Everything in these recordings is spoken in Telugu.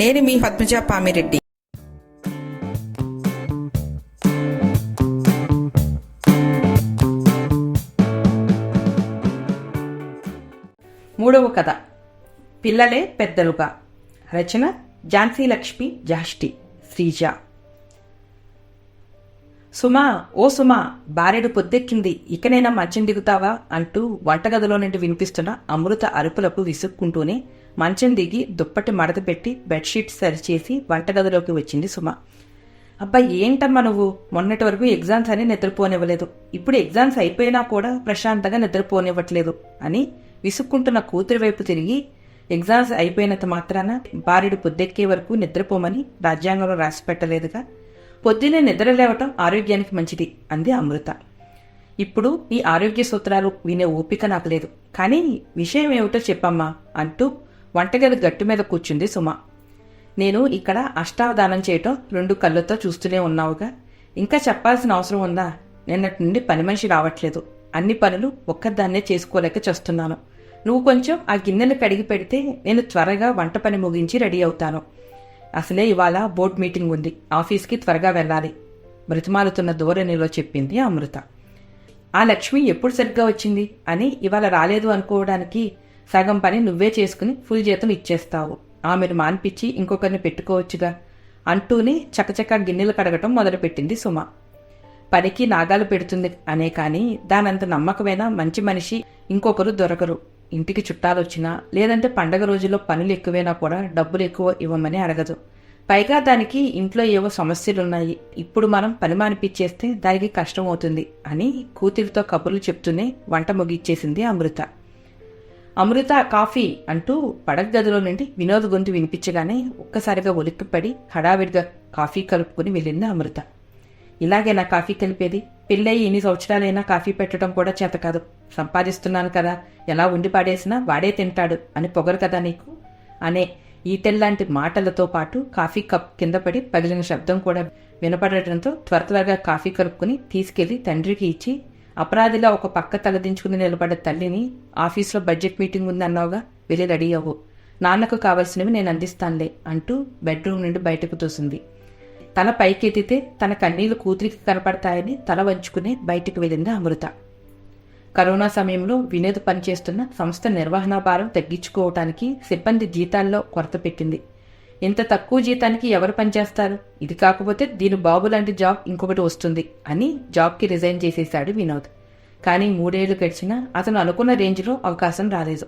నేను మీ పద్మజ పామిరెడ్డి. మూడవ కథ. పిల్లలే పెద్దలుగా. రచన ఝాన్సీ లక్ష్మి జాష్టి శ్రీజ. సుమా ఓ సుమా బారెడు పొద్దెక్కింది. ఇకనైనా మంచం దిగుతావా? అంటూ వంటగదిలో నుండి వినిపిస్తున్న అమృత అరుపులకు విసుక్కుంటూనే మంచం దిగి దుప్పటి మడత పెట్టి బెడ్షీట్ సరిచేసి వంటగదిలోకి వచ్చింది సుమ. అబ్బా ఏంటమ్మా నువ్వు? మొన్నటి వరకు ఎగ్జామ్స్ అని నిద్రపోనివ్వలేదు. ఇప్పుడు ఎగ్జామ్స్ అయిపోయినా కూడా ప్రశాంతంగా నిద్రపోనివ్వట్లేదు అని విసుక్కుంటున్న కూతురి వైపు తిరిగి ఎగ్జామ్స్ అయిపోయినంత మాత్రాన బారెడు పొద్దెక్కే వరకు నిద్రపోమని రాజ్యాంగంలో రాసి పెట్టలేదుగా. పొద్దున్నే నిద్ర లేవటం ఆరోగ్యానికి మంచిది అంది అమృత. ఇప్పుడు ఈ ఆరోగ్య సూత్రాలు వినే ఓపిక నాకు లేదు. కానీ విషయం ఏమిటో చెప్పమ్మా అంటూ వంటగది గట్టు మీద కూర్చుంది సుమ. నేను ఇక్కడ అష్టావధానం చేయటం రెండు కళ్ళతో చూస్తూనే ఉన్నావుగా. ఇంకా చెప్పాల్సిన అవసరం ఉందా? నిన్నటి నుండి పని మనిషి రావట్లేదు. అన్ని పనులు ఒక్కదాన్నే చేసుకోలేక చేస్తున్నాను. నువ్వు కొంచెం ఆ గిన్నెలు కడిగి పెడితే నేను త్వరగా వంట పని ముగించి రెడీ అవుతాను. అసలే ఇవాళ బోర్డ్ మీటింగ్ ఉంది. ఆఫీస్కి త్వరగా వెళ్ళాలి. బ్రతిమాలుతున్న ధోరణిలో చెప్పింది అమృత. ఆ లక్ష్మి ఎప్పుడు సరిగ్గా వచ్చింది? అని ఇవాళ రాలేదు అనుకోవడానికి సగం పని నువ్వే చేసుకుని ఫుల్ జీతం ఇచ్చేస్తావు. ఆమెను మాన్పించి ఇంకొకరిని పెట్టుకోవచ్చుగా. అంటూనే చకచక గిన్నెలు కడగటం మొదలుపెట్టింది సుమ. పనికి నాగాలు పెడుతుంది అనే కానీ దానంత నమ్మకమైన మంచి మనిషి ఇంకొకరు దొరకరు. ఇంటికి చుట్టాలొచ్చినా లేదంటే పండగ రోజుల్లో పనులు ఎక్కువైనా కూడా డబ్బులు ఎక్కువ ఇవ్వమని అడగదు. పైగా దానికి ఇంట్లో ఏవో సమస్యలున్నాయి. ఇప్పుడు మనం పని మానిపించేస్తే దానికి కష్టం అవుతుంది అని కూతురితో కబుర్లు చెప్తూనే వంట ముగిచ్చేసింది అమృత. అమృత కాఫీ అంటూ పడక గదిలో నుండి వినోద్ గొంతు వినిపించగానే ఒక్కసారిగా ఉలిక్కిపడి హడావిడిగా కాఫీ కలుపుకుని వెళ్ళింది అమృత. ఇలాగే నా కాఫీ కలిపేది. పెళ్ళయి ఎన్ని సంవత్సరాలైనా కాఫీ పెట్టడం కూడా చేత కాదు. సంపాదిస్తున్నాను కదా. ఎలా ఉండి పాడేసినా వాడే తింటాడు అని పొగరు కదా నీకు? అనే ఈటెల్లాంటి మాటలతో పాటు కాఫీ కప్ కింద పడి పగిలిన శబ్దం కూడా వినపడటంతో త్వర త్వరగా కాఫీ కలుపుకుని తీసుకెళ్ళి తండ్రికి ఇచ్చి అపరాధిలా ఒక పక్క తలదించుకుని నిలబడ్డ తల్లిని ఆఫీస్లో బడ్జెట్ మీటింగ్ ఉందన్నావుగా వెళ్ళి రెడీ అవ్వు. నాన్నకు కావలసినవి నేను అందిస్తానులే అంటూ బెడ్రూమ్ నుండి బయటకు తోసింది. తల పైకెత్తితే తన కన్నీళ్ళు కూతురికి కనపడతాయని తల వంచుకుని బయటికి వెళ్ళింది అమృత. కరోనా సమయంలో వినోద్ పనిచేస్తున్న సంస్థ నిర్వహణ భారం తగ్గించుకోవటానికి సిబ్బంది జీతాల్లో కొరత పెట్టింది. ఇంత తక్కువ జీతానికి ఎవరు పనిచేస్తారు ఇది కాకపోతే దీని బాబు లాంటి జాబ్ ఇంకొకటి వస్తుంది అని జాబ్కి రిజైన్ చేసేశాడు వినోద్. కానీ మూడేళ్ళు గడిచినా అతను అనుకున్న రేంజ్లో అవకాశం రాలేదు.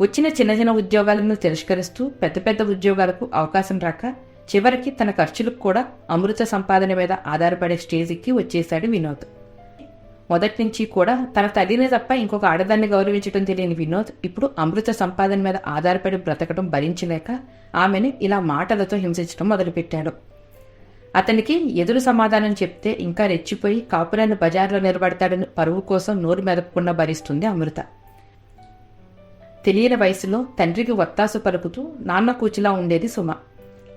వచ్చిన చిన్న చిన్న ఉద్యోగాలను తిరస్కరిస్తూ పెద్ద పెద్ద ఉద్యోగాలకు అవకాశం రాక చివరికి తన ఖర్చులకు కూడా అమృత సంపాదన మీద ఆధారపడే స్టేజ్కి వచ్చేశాడు వినోద్. మొదటి నుంచి కూడా తన తల్లిని తప్ప ఇంకొక ఆడదాన్ని గౌరవించడం తెలియని వినోద్ ఇప్పుడు అమృత సంపాదన మీద ఆధారపడి బ్రతకడం భరించలేక ఆమెను ఇలా మాటలతో హింసించడం మొదలుపెట్టాడు. అతనికి ఎదురు సమాధానం చెప్తే ఇంకా రెచ్చిపోయి కాపురాన్ని బజార్లో నిలబడతాడని పరువు కోసం నోరు మెదపకుండా భరిస్తుంది అమృత. తెలియని వయసులో తండ్రికి వత్తాసు పలుకుతూ నాన్న కూచిలా ఉండేది సుమ.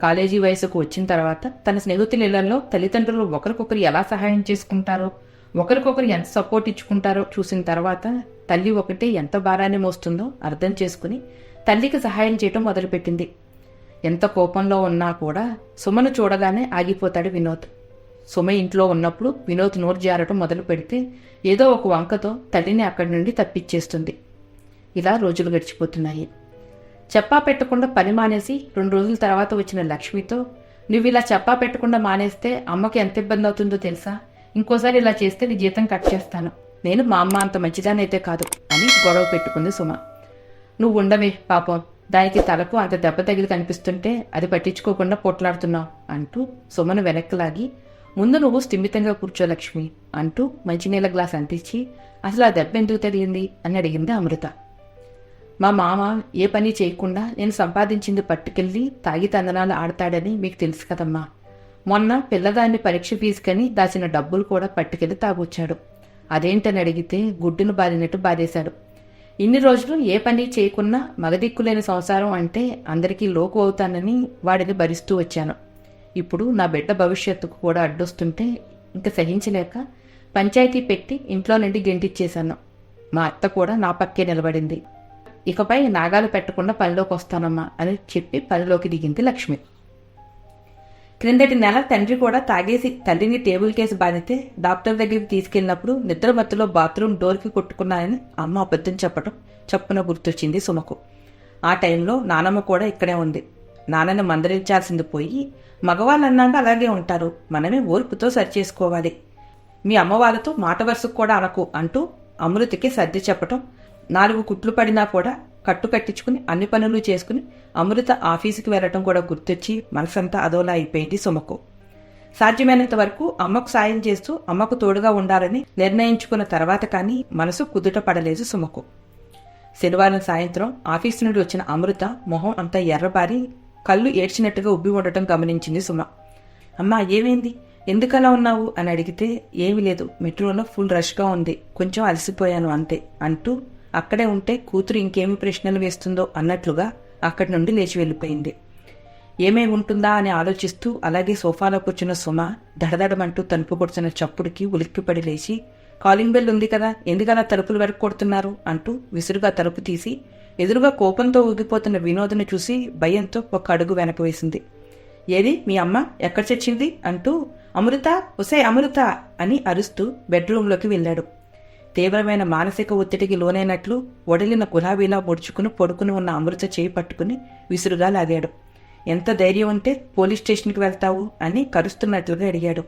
కాలేజీ వయసుకు వచ్చిన తర్వాత తన స్నేహితుల ఇళ్ళలో తల్లిదండ్రులు ఒకరికొకరు ఎలా సహాయం చేసుకుంటారో? ఒకరికొకరు ఎంత సపోర్ట్ ఇచ్చుకుంటారో చూసిన తర్వాత తల్లి ఒకటే ఎంత భారాన్ని మోస్తుందో అర్థం చేసుకుని తల్లికి సహాయం చేయటం మొదలుపెట్టింది. ఎంత కోపంలో ఉన్నా కూడా సుమను చూడగానే ఆగిపోతాడు వినోద్. సుమ ఇంట్లో ఉన్నప్పుడు వినోద్ నోరు జారటం మొదలు పెడితే ఏదో ఒక వంకతో తల్లిని అక్కడి నుండి తప్పించేస్తుంది. ఇలా రోజులు గడిచిపోతున్నాయి. చెప్పా పెట్టకుండా పని మానేసి రెండు రోజుల తర్వాత వచ్చిన లక్ష్మితో నువ్వు ఇలా చెప్పా పెట్టకుండా మానేస్తే అమ్మకి ఎంత ఇబ్బంది అవుతుందో తెలుసా? ఇంకోసారి ఇలా చేస్తే నీ జీతం కట్ చేస్తాను. నేను మా అమ్మ అంత మంచిదానైతే కాదు అని గొడవ పెట్టుకుంది సుమ. నువ్వు ఉండవే పాపం. దానికి తలకు అంత దెబ్బ తగిలి కనిపిస్తుంటే అది పట్టించుకోకుండా పొట్లాడుతున్నావు అంటూ సుమను వెనక్కి లాగి ముందు నువ్వు స్థిమితంగా కూర్చో లక్ష్మి అంటూ మంచినీళ్ళ గ్లాస్ అంటించి అసలు ఆ దెబ్బ ఎందుకు తగిలింది? అని అడిగింది అమృత. మా మామ ఏ పని చేయకుండా నేను సంపాదించింది పట్టుకెళ్ళి తాగి తందనాలు ఆడతాడని మీకు తెలుసు కదమ్మా. మొన్న పిల్లదాన్ని పరీక్ష ఫీజుకని దాచిన డబ్బులు కూడా పట్టుకెళ్ళి తాగొచ్చాడు. అదేంటని అడిగితే గుడ్డును బాధినట్టు బాధేశాడు. ఇన్ని రోజులు ఏ పని చేయకున్నా మగదిక్కులేని సంసారం అంటే అందరికీ లోకు అవుతానని వాడిని భరిస్తూ వచ్చాను. ఇప్పుడు నా బిడ్డ భవిష్యత్తుకు కూడా అడ్డొస్తుంటే ఇంక సహించలేక పంచాయతీ పెట్టి ఇంట్లో నుండి గెంటిచ్చేశాను. మా అత్త కూడా నా పక్కే నిలబడింది. ఇకపై నాగాలు పెట్టకుండా పనిలోకి వస్తానమ్మా అని చెప్పి పనిలోకి దిగింది లక్ష్మి. క్రిందటి నెల తండ్రి కూడా తాగేసి తండ్రిని టేబుల్ కేసు బాధితే డాక్టర్ దగ్గరికి తీసుకెళ్ళినప్పుడు నిద్ర మత్తులో బాత్రూమ్ డోర్కి కొట్టుకున్నానని అమ్మ అబద్ధం చెప్పడం చప్పున గుర్తొచ్చింది సుమకు. ఆ టైంలో నానమ్మ కూడా ఇక్కడే ఉంది. నాన్నని మందరించాల్సింది పోయి మగవాళ్ళన్నాక అలాగే ఉంటారు. మనమే ఓర్పుతో సరిచేసుకోవాలి. మీ అమ్మవాళ్ళతో మాట వరుసకు కూడా అనకు అంటూ అమృతికి సర్ది చెప్పటం నాలుగు కుట్లు పడినా కూడా కట్టు కట్టించుకుని అన్ని పనులు చేసుకుని అమృత ఆఫీసుకి వెళ్ళటం కూడా గుర్తొచ్చి మనసంతా అదోలా అయిపోయింది సుమకు. సాధ్యమైనంత వరకు అమ్మకు సాయం చేస్తూ అమ్మకు తోడుగా ఉండాలని నిర్ణయించుకున్న తర్వాత కానీ మనసు కుదుట పడలేదు సుమకు. శనివారం సాయంత్రం ఆఫీసు నుండి వచ్చిన అమృత మొహం అంతా ఎర్రబారి కళ్ళు ఏడ్చినట్టుగా ఉబ్బి ఉండటం గమనించింది సుమ. అమ్మా ఏమైంది? ఎందుకలా ఉన్నావు? అని అడిగితే ఏమీ లేదు. మెట్రోలో ఫుల్ రష్గా ఉంది. కొంచెం అలసిపోయాను అంతే అంటూ అక్కడే ఉంటే కూతురు ఇంకేమి ప్రశ్నలు వేస్తుందో అన్నట్లుగా అక్కడి నుండి లేచి వెళ్ళిపోయింది. ఏమేమి ఉంటుందా అని ఆలోచిస్తూ అలాగే సోఫాలో కూర్చున్న సుమ దడదడమంటూ తలుపు కొడుతున్న చప్పుడుకి ఉలిక్కిపడి లేచి కాలింగ్ బెల్ ఉంది కదా ఎందుకలా తలుపులు వరకు కొడుతున్నారు? అంటూ విసురుగా తలుపు తీసి ఎదురుగా కోపంతో ఊగిపోతున్న వినోద్ని చూసి భయంతో ఒక అడుగు వెనక వేసింది. ఏది మీ అమ్మ? ఎక్కడ చచ్చింది? అంటూ అమృత ఒసే అమృత అని అరుస్తూ బెడ్రూంలోకి వెళ్ళాడు. తీవ్రమైన మానసిక ఒత్తిడికి లోనైనట్లు ఒడిలిన గులాబీలా ముడుచుకుని పడుకుని ఉన్న అమృత చేయి పట్టుకుని విసురుగా లాగాడు. ఎంత ధైర్యం ఉంటే పోలీస్ స్టేషన్కి వెళ్తావు? అని కరుస్తున్నట్లుగా అడిగాడు.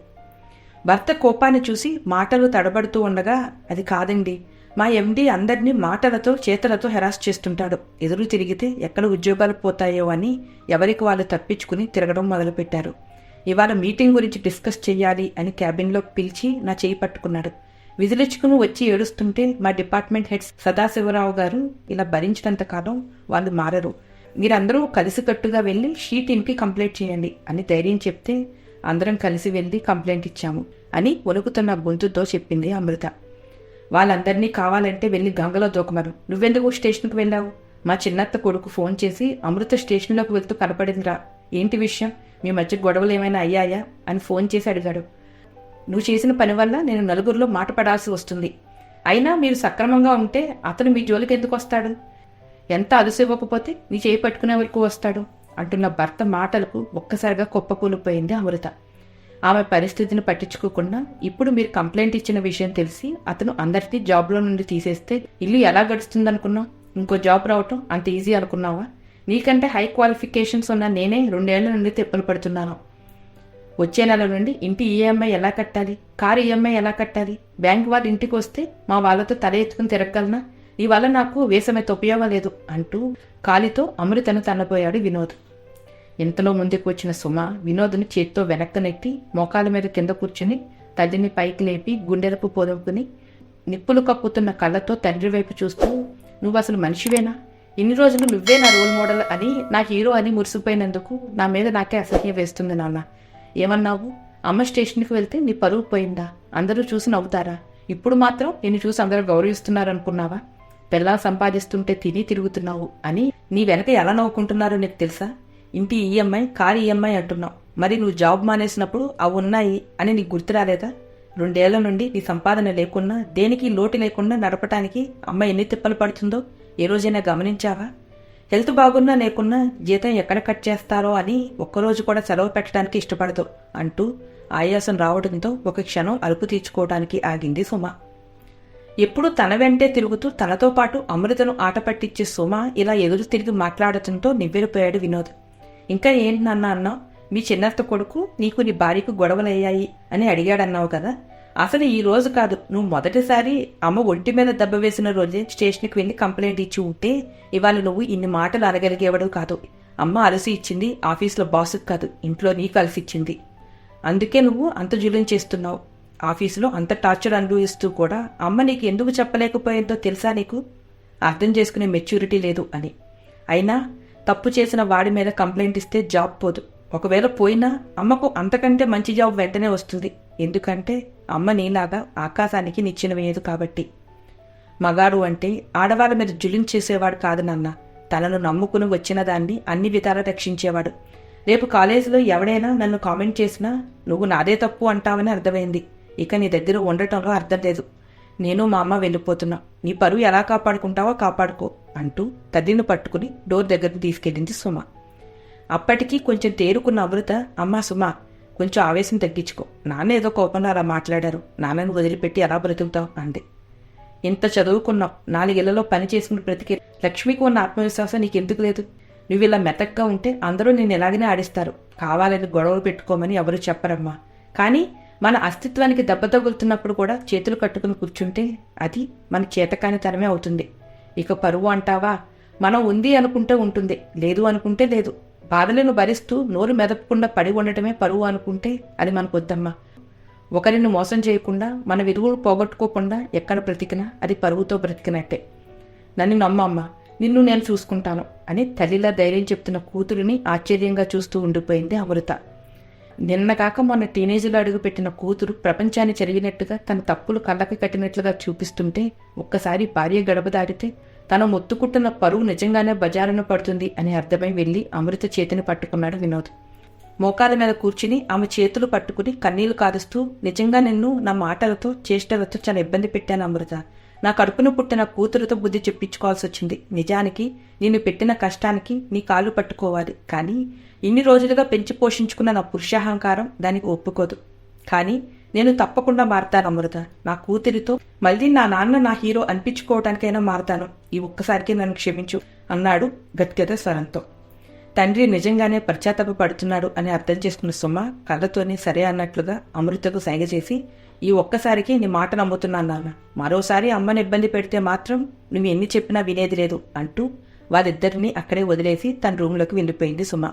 భర్త కోపాన్ని చూసి మాటలు తడబడుతూ ఉండగా అది కాదండి. మా ఎండి అందరినీ మాటలతో చేతలతో హెరాస్ చేస్తుంటాడు. ఎదురు తిరిగితే ఎక్కడ ఉద్యోగాలు పోతాయో అని ఎవరికి వాళ్ళు తప్పించుకుని తిరగడం మొదలుపెట్టారు. ఇవాళ మీటింగ్ గురించి డిస్కస్ చేయాలి అని క్యాబిన్లో పిలిచి నా చేయి పట్టుకున్నాడు. విజిలిచ్చుకుని వచ్చి ఏడుస్తుంటే మా డిపార్ట్మెంట్ హెడ్స్ సదాశివరావు గారు ఇలా భరించినంత కాలం వాళ్ళు మారరు. మీరందరూ కలిసికట్టుగా వెళ్ళి షీ టీమ్కి కంప్లైంట్ చేయండి అని ధైర్యం చెప్తే అందరం కలిసి వెళ్ళి కంప్లైంట్ ఇచ్చాము అని వణుకుతున్న గొంతుతో చెప్పింది అమృత. వాళ్ళందరినీ కావాలంటే వెళ్ళి గంగలో దూకమరు నువ్వెందుకు స్టేషన్కి వెళ్ళావు? మా చిన్నత్త కొడుకు ఫోన్ చేసి అమృత స్టేషన్లోకి వెళ్తూ కనపడిందిరా. ఏంటి విషయం? మీ మధ్య గొడవలు ఏమైనా అయ్యాయా? అని ఫోన్ చేసి అడిగాడు. నువ్వు చేసిన పని వల్ల నేను నలుగురిలో మాట పడాల్సి వస్తుంది. అయినా మీరు సక్రమంగా ఉంటే అతను మీ జోలికి ఎందుకు వస్తాడు? ఎంత అదుసు ఇవ్వకపోతే నీ చేయి పట్టుకునే వరకు వస్తాడు? అంటున్న భర్త మాటలకు ఒక్కసారిగా కుప్పకూలిపోయింది అమృత. ఆమె పరిస్థితిని పట్టించుకోకుండా ఇప్పుడు మీరు కంప్లైంట్ ఇచ్చిన విషయం తెలిసి అతను అందరినీ జాబ్లో నుండి తీసేస్తే ఇల్లు ఎలా గడుస్తుందనుకున్నావు? ఇంకో జాబ్ రావటం అంత ఈజీ అనుకున్నావా? నీకంటే హై క్వాలిఫికేషన్స్ ఉన్న నేనే రెండేళ్ళ నుండి తిప్పలు పడుతున్నాను. వచ్చే నెల నుండి ఇంటి ఈఎంఐ ఎలా కట్టాలి? కారు ఈఎంఐ ఎలా కట్టాలి? బ్యాంక్ వాళ్ళు ఇంటికి వస్తే మా వాళ్ళతో తల ఎత్తుకుని తిరగలనా నీ వల్ల నాకు వేసమైతే ఉపయోగం లేదు అంటూ కాలితో అమృతను తనబోయాడు వినోద్. ఇంతలో ముందుకు వచ్చిన సుమ వినోద్ని చేత్తో వెనక్కి నెట్టి మోకాల మీద కింద కూర్చుని తల్లిని పైకి లేపి గుండెలపు పొదుపుకుని నిప్పులు కప్పుతున్న కళ్ళతో తండ్రి వైపు చూస్తూ నువ్వు అసలు మనిషివేనా? ఇన్ని రోజులు నువ్వే నా రోల్ మోడల్ అని నా హీరో అని మురిసిపోయినందుకు నా మీద నాకే అసహ్యం వేస్తుంది నాన్న. ఏమన్నావు? అమ్మ స్టేషన్కి వెళ్తే నీ పరువు పోయిందా? అందరూ చూసి నవ్వుతారా? ఇప్పుడు మాత్రం నిన్ను చూసి అందరూ గౌరవిస్తున్నారనుకున్నావా? పిల్ల సంపాదిస్తుంటే తిని తిరుగుతున్నావు అని నీ వెనక ఎలా నవ్వుకుంటున్నారో నీకు తెలుసా? ఇంటి ఈఎంఐ కారు ఈఎంఐ అంటున్నావు. మరి నువ్వు జాబ్ మానేసినప్పుడు అవి ఉన్నాయి అని నీకు గుర్తు రాలేదా? రెండేళ్ళ నుండి నీ సంపాదన లేకున్నా దేనికి లోటు లేకుండా నడపటానికి అమ్మ ఎన్ని తిప్పలు పడుతుందో ఏ రోజైనా గమనించావా? హెల్త్ బాగున్నా లేకున్నా జీతం ఎక్కడ కట్ చేస్తారో అని ఒక్కరోజు కూడా సెలవు పెట్టడానికి ఇష్టపడదు అంటూ ఆయాసం రావడంతో ఒక క్షణం అలుపు తీర్చుకోవడానికి ఆగింది సుమ. ఎప్పుడు తన వెంటే తిరుగుతూ తనతో పాటు అమృతను ఆట పట్టించే సుమ ఇలా ఎదురు తిరిగి మాట్లాడటంతో నివ్వెరిపోయాడు వినోద్. ఇంకా ఏంటి నాన్న అన్నావు? మీ చిన్నత్త కొడుకు నీకు నీ భార్యకు గొడవలయ్యాయి అని అడిగాడన్నావు కదా. అసలు ఈ రోజు కాదు. నువ్వు మొదటిసారి అమ్మ ఒంటి మీద దెబ్బ వేసిన రోజే స్టేషన్కి వెళ్ళి కంప్లైంట్ ఇచ్చి ఉంటే ఇవాళ నువ్వు ఇన్ని మాటలు అనగలిగేవాడు కాదు. అమ్మ అలసి ఇచ్చింది ఆఫీస్లో బాసుకు కాదు ఇంట్లో నీకు అలసి ఇచ్చింది. అందుకే నువ్వు అంత జులుం చేస్తున్నావు. ఆఫీసులో అంత టార్చర్ అనుభవిస్తూ కూడా అమ్మ నీకు ఎందుకు చెప్పలేకపోయిందో తెలుసా నీకు? అర్థం చేసుకునే మెచ్యూరిటీ లేదు అని. అయినా తప్పు చేసిన వాడి మీద కంప్లైంట్ ఇస్తే జాబ్ పోదు. ఒకవేళ పోయినా అమ్మకు అంతకంటే మంచి జాబ్ వెంటనే వస్తుంది. ఎందుకంటే అమ్మ నీలాగా ఆకాశానికి నిచ్చినవేయదు కాబట్టి. మగాడు అంటే ఆడవాళ్ళ మీద జులించేసేవాడు కాదు నాన్న. తనను నమ్ముకుని వచ్చిన దాన్ని అన్ని విధాలా రక్షించేవాడు. రేపు కాలేజీలో ఎవడైనా నన్ను కామెంట్ చేసినా నువ్వు నాదే తప్పు అంటావని అర్థమైంది. ఇక నీ దగ్గర ఉండటంలో అర్థం లేదు. నేను మా అమ్మ వెళ్ళిపోతున్నా. నీ పరువు ఎలా కాపాడుకుంటావో కాపాడుకో అంటూ తల్లిని పట్టుకుని డోర్ దగ్గరకు తీసుకెళ్ళింది సుమ. అప్పటికి కొంచెం తేరుకున్న అమృత అమ్మా సుమ కొంచెం ఆవేశం తగ్గించుకో. నాన్న ఏదో కోపంలో అలా మాట్లాడారు. నాన్నని వదిలిపెట్టి ఎలా బ్రతుకుతావు? అంది. ఇంత చదువుకున్నావు. నాలుగేళ్ళలో పని చేసుకుని బ్రతికి లక్ష్మికి ఉన్న ఆత్మవిశ్వాసం నీకు ఎందుకు లేదు? నువ్వు ఇలా మెతక్గా ఉంటే అందరూ నేను ఎలాగనే ఆడిస్తారు. కావాలని గొడవలు పెట్టుకోమని ఎవరు చెప్పరమ్మా. కానీ మన అస్తిత్వానికి దెబ్బ తగులుతున్నప్పుడు కూడా చేతులు కట్టుకుని కూర్చుంటే అది మన చేతకాని తరమే అవుతుంది. ఇక పరువు అంటావా? మనం ఉంది అనుకుంటే ఉంటుంది. లేదు అనుకుంటే లేదు. బాధలను భరిస్తూ నోరు మెదపకుండా పడి ఉండటమే పరువు అనుకుంటే అది మనకొద్దమ్మా ఒకరిని మోసం చేయకుండా మన విలువలు పోగొట్టుకోకుండా ఎక్కడ బ్రతికినా అది పరువుతో బ్రతికినట్టే. నన్ను నమ్మమ్మ నిన్ను నేను చూసుకుంటాను అని తల్లిలా ధైర్యం చెప్తున్న కూతురిని ఆశ్చర్యంగా చూస్తూ ఉండిపోయింది అమృత. నిన్న కాక మొన్న టీనేజ్లో అడుగుపెట్టిన కూతురు ప్రపంచాన్ని చెరిగినట్టుగా తన తప్పులు కళ్ళకి కట్టినట్లుగా చూపిస్తుంటే ఒక్కసారి భార్య గడప దాటితే తన మొత్తుకుంటున్న పరువు నిజంగానే బజారున పడుతుంది అని అర్థమై వెళ్ళి అమృత చేతిని పట్టుకున్నాడు వినోద్. మోకాల మీద కూర్చుని ఆమె చేతులు పట్టుకుని కన్నీళ్ళు కారుస్తూ నిజంగా నిన్ను నా మాటలతో చేష్టలతో చాలా ఇబ్బంది పెట్టాను అమృత. నా కడుపును పుట్టిన కూతురుతో బుద్ధి చెప్పించుకోవాల్సి వచ్చింది. నిజానికి నిన్ను పెట్టిన కష్టానికి నీ కాళ్ళు పట్టుకోవాలి. కానీ ఇన్ని రోజులుగా పెంచి పోషించుకున్న నా పురుషాహంకారం దానికి ఒప్పుకోదు. కానీ నేను తప్పకుండా మారతాను అమృత. నా కూతురితో మళ్ళీ నా నాన్న నా హీరో అనిపించుకోవటానికైనా మారతాను. ఈ ఒక్కసారికి నన్ను క్షమించు అన్నాడు గద్గద స్వరంతో. తండ్రి నిజంగానే పశ్చాత్తాప పడుతున్నాడు అని అర్థం చేసుకున్న సుమ కళ్ళతోనే సరే అన్నట్లుగా అమృతకు సైగ చేసి ఈ ఒక్కసారికి నీ మాట నమ్ముతున్నాను నాన్న. మరోసారి అమ్మని ఇబ్బంది పెడితే మాత్రం నువ్వు ఎన్ని చెప్పినా వినేది లేదు అంటూ వాళ్ళిద్దరినీ అక్కడే వదిలేసి తన రూంలోకి వెళ్ళిపోయింది సుమ.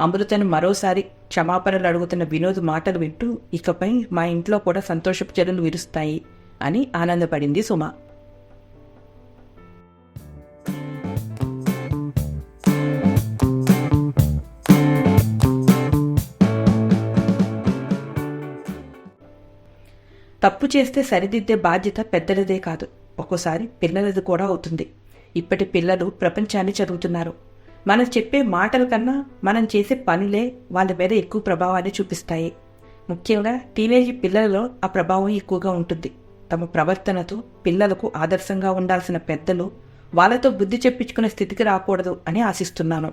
అమృతను మరోసారి క్షమాపణలు అడుగుతున్న వినోద్ మాటలు వింటూ ఇకపై మా ఇంట్లో కూడా సంతోషపు చెరులు విరుస్తాయి అని ఆనందపడింది సుమ. తప్పు చేస్తే సరిదిద్దే బాధ్యత పెద్దలదే కాదు. ఒక్కోసారి పిల్లలది కూడా అవుతుంది. ఇప్పటి పిల్లలు ప్రపంచాన్ని చదువుతున్నారు. మనం చెప్పే మాటల కన్నా మనం చేసే పనులే వాళ్ళ మీద ఎక్కువ ప్రభావాన్ని చూపిస్తాయి. ముఖ్యంగా టీనేజ్ పిల్లలలో ఆ ప్రభావం ఎక్కువగా ఉంటుంది. తమ ప్రవర్తనతో పిల్లలకు ఆదర్శంగా ఉండాల్సిన పెద్దలు వాళ్ళతో బుద్ధి చెప్పించుకునే స్థితికి రాకూడదు అని ఆశిస్తున్నాను.